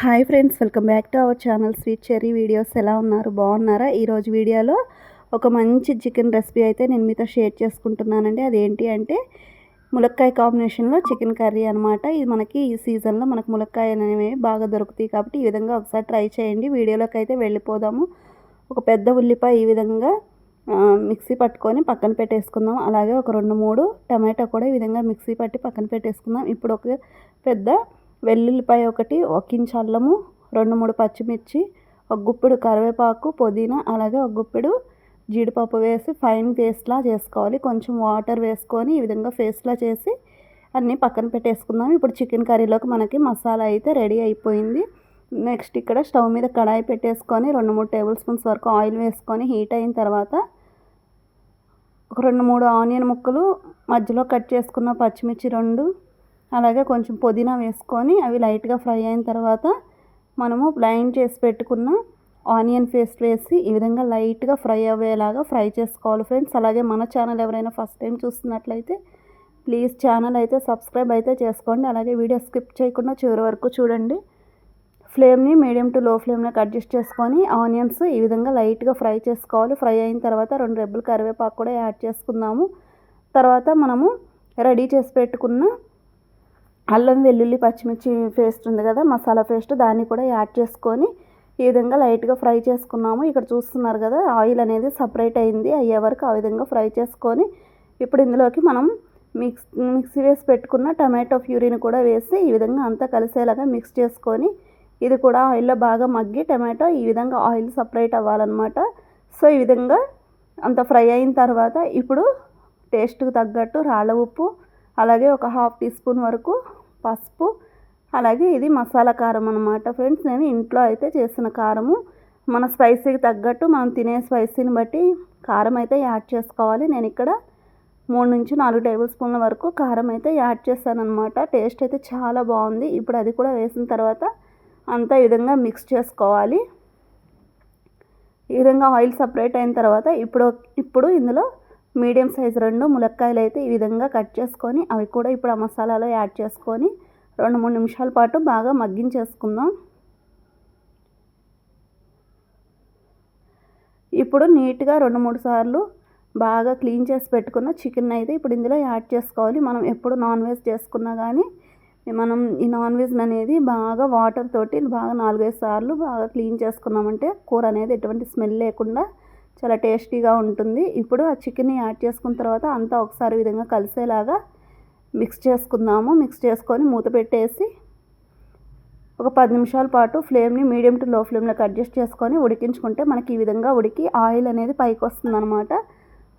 Hi friends welcome back to our channel sweet cherry videos. ఎలా ఉన్నారు? బాగున్నారా? ఈరోజు వీడియోలో ఒక మంచి చికెన్ రెసిపీ అయితే నేను మీతో షేర్ చేసుకుంటున్నానండి. అదేంటి అంటే ములక్కాయ కాంబినేషన్లో చికెన్ కర్రీ అనమాట ఇది మనకి ఈ సీజన్లో మనకు ములక్కాయ అనేవి బాగా దొరుకుతాయి కాబట్టి ఈ విధంగా ఒకసారి ట్రై చేయండి. వీడియోలోకి అయితే వెళ్ళిపోదాము. ఒక పెద్ద ఉల్లిపాయ ఈ విధంగా మిక్సీ పట్టుకొని పక్కన పెట్టేసుకుందాం. అలాగే ఒక రెండు మూడు టమాటో కూడా ఈ విధంగా మిక్సీ పట్టి పక్కన పెట్టేసుకుందాం. ఇప్పుడు ఒక పెద్ద వెల్లుల్లిపాయ ఒకటి ఒక ఇంచు అల్లము రెండు మూడు పచ్చిమిర్చి ఒక గుప్పెడు కరివేపాకు పుదీనా అలాగే ఒక గుప్పెడు జీడిపప్పు వేసి ఫైన్ పేస్ట్లా చేసుకోవాలి. కొంచెం వాటర్ వేసుకొని ఈ విధంగా పేస్ట్లా చేసి అన్నీ పక్కన పెట్టేసుకుందాం. ఇప్పుడు చికెన్ కర్రీలోకి మనకి మసాలా అయితే రెడీ అయిపోయింది. నెక్స్ట్ ఇక్కడ స్టవ్ మీద కడాయి పెట్టేసుకొని రెండు మూడు టేబుల్ స్పూన్స్ వరకు ఆయిల్ వేసుకొని హీట్ అయిన తర్వాత ఒక రెండు మూడు ఆనియన్ ముక్కలు మధ్యలో కట్ చేసుకున్న పచ్చిమిర్చి రెండు అలాగే కొంచెం పుదీనా వేసుకొని అవి లైట్గా ఫ్రై అయిన తర్వాత మనము బ్లైండ్ చేసి పెట్టుకున్న ఆనియన్ పేస్ట్ వేసి ఈ విధంగా లైట్గా ఫ్రై అయ్యేలాగా ఫ్రై చేసుకోవాలి ఫ్రెండ్స్. అలాగే మన ఛానల్ ఎవరైనా ఫస్ట్ టైం చూస్తున్నట్లయితే ప్లీజ్ ఛానల్ అయితే సబ్స్క్రైబ్ అయితే చేసుకోండి. అలాగే వీడియో స్కిప్ చేయకుండా చివరి వరకు చూడండి. ఫ్లేమ్ని మీడియం టు లో ఫ్లేమ్లోకి అడ్జస్ట్ చేసుకొని ఆనియన్స్ ఈ విధంగా లైట్గా ఫ్రై చేసుకోవాలి. ఫ్రై అయిన తర్వాత రెండు రెబ్బలు కరివేపాకు కూడా యాడ్ చేసుకుందాము. తర్వాత మనము రెడీ చేసి పెట్టుకున్న అల్లం వెల్లుల్లి పచ్చిమిర్చి పేస్ట్ ఉంది కదా మసాలా పేస్ట్ దాన్ని కూడా యాడ్ చేసుకొని ఈ విధంగా లైట్గా ఫ్రై చేసుకున్నాము. ఇక్కడ చూస్తున్నారు కదా ఆయిల్ అనేది సపరేట్ అయింది అయ్యే వరకు ఆ విధంగా ఫ్రై చేసుకొని ఇప్పుడు ఇందులోకి మనం మిక్స్ మిక్సీ వేసి పెట్టుకున్న టమాటో ప్యూరీని కూడా వేసి ఈ విధంగా అంతా కలిసేలాగా మిక్స్ చేసుకొని ఇది కూడా ఆయిల్లో బాగా మగ్గి టమాటో ఈ విధంగా ఆయిల్ సపరేట్ అవ్వాలన్నమాట. సో ఈ విధంగా అంత ఫ్రై అయిన తర్వాత ఇప్పుడు టేస్ట్కి తగ్గట్టు రాళ్ళ ఉప్పు అలాగే ఒక హాఫ్ టీ స్పూన్ వరకు పసుపు. అలాగే ఇది మసాలా కారం అనమాట ఫ్రెండ్స్. నేను ఇంట్లో అయితే చేసిన కారము. మన స్పైసీకి తగ్గట్టు మనం తినే స్పైసీని బట్టి కారం అయితే యాడ్ చేసుకోవాలి. నేను ఇక్కడ మూడు నుంచి నాలుగు టేబుల్ స్పూన్ల వరకు కారం అయితే యాడ్ చేస్తాను అనమాట టేస్ట్ అయితే చాలా బాగుంది. ఇప్పుడు అది కూడా వేసిన తర్వాత అంతా ఈ విధంగా మిక్స్ చేసుకోవాలి. ఈ విధంగా ఆయిల్ సపరేట్ అయిన తర్వాత ఇప్పుడు ఇప్పుడు ఇందులో మీడియం సైజ్ రెండు ములక్కాయలు అయితే ఈ విధంగా కట్ చేసుకొని అవి కూడా ఇప్పుడు ఆ మసాలాలో యాడ్ చేసుకొని రెండు మూడు నిమిషాల పాటు బాగా మగ్గించేసుకుందాం. ఇప్పుడు నీట్గా రెండు మూడు సార్లు బాగా క్లీన్ చేసి పెట్టుకున్న చికెన్ అయితే ఇప్పుడు ఇందులో యాడ్ చేసుకోవాలి. మనం ఎప్పుడు నాన్ వెజ్ చేసుకున్నా కానీ మనం ఈ నాన్ వెజ్ అనేది బాగా వాటర్ తోటి బాగా నాలుగైదు సార్లు బాగా క్లీన్ చేసుకున్నామంటే కూర అనేది ఎటువంటి స్మెల్ లేకుండా చాలా టేస్టీగా ఉంటుంది. ఇప్పుడు ఆ చికెన్ని యాడ్ చేసుకున్న తర్వాత అంతా ఒకసారి విధంగా కలిసేలాగా మిక్స్ చేసుకుందాము. మిక్స్ చేసుకొని మూత పెట్టేసి ఒక పది నిమిషాల పాటు ఫ్లేమ్ని మీడియం టు లో ఫ్లేమ్లోకి అడ్జస్ట్ చేసుకొని ఉడికించుకుంటే మనకి ఈ విధంగా ఉడికి ఆయిల్ అనేది పైకి వస్తుంది అనమాట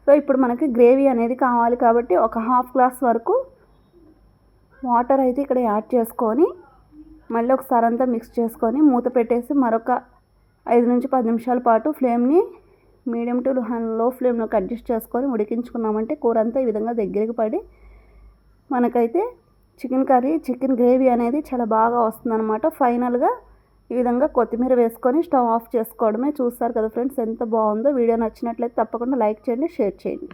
సో ఇప్పుడు మనకి గ్రేవీ అనేది కావాలి కాబట్టి ఒక హాఫ్ గ్లాస్ వరకు వాటర్ అయితే ఇక్కడ యాడ్ చేసుకొని మళ్ళీ ఒకసారి అంతా మిక్స్ చేసుకొని మూత పెట్టేసి మరొక ఐదు నుంచి పది నిమిషాల పాటు ఫ్లేమ్ని మీడియం టు లో ఫ్లేమ్లోకి అడ్జస్ట్ చేసుకొని ఉడికించుకున్నామంటే కూర అంతా ఈ విధంగా దగ్గరికి పడి మనకైతే చికెన్ కర్రీ చికెన్ గ్రేవీ అనేది చాలా బాగా వస్తుందన్నమాట. ఫైనల్గా ఈ విధంగా కొత్తిమీర వేసుకొని స్టవ్ ఆఫ్ చేసుకోవడమే. చూస్తారు కదా ఫ్రెండ్స్ ఎంత బాగుందో. వీడియో నచ్చినట్లయితే తప్పకుండా లైక్ చేయండి షేర్ చేయండి.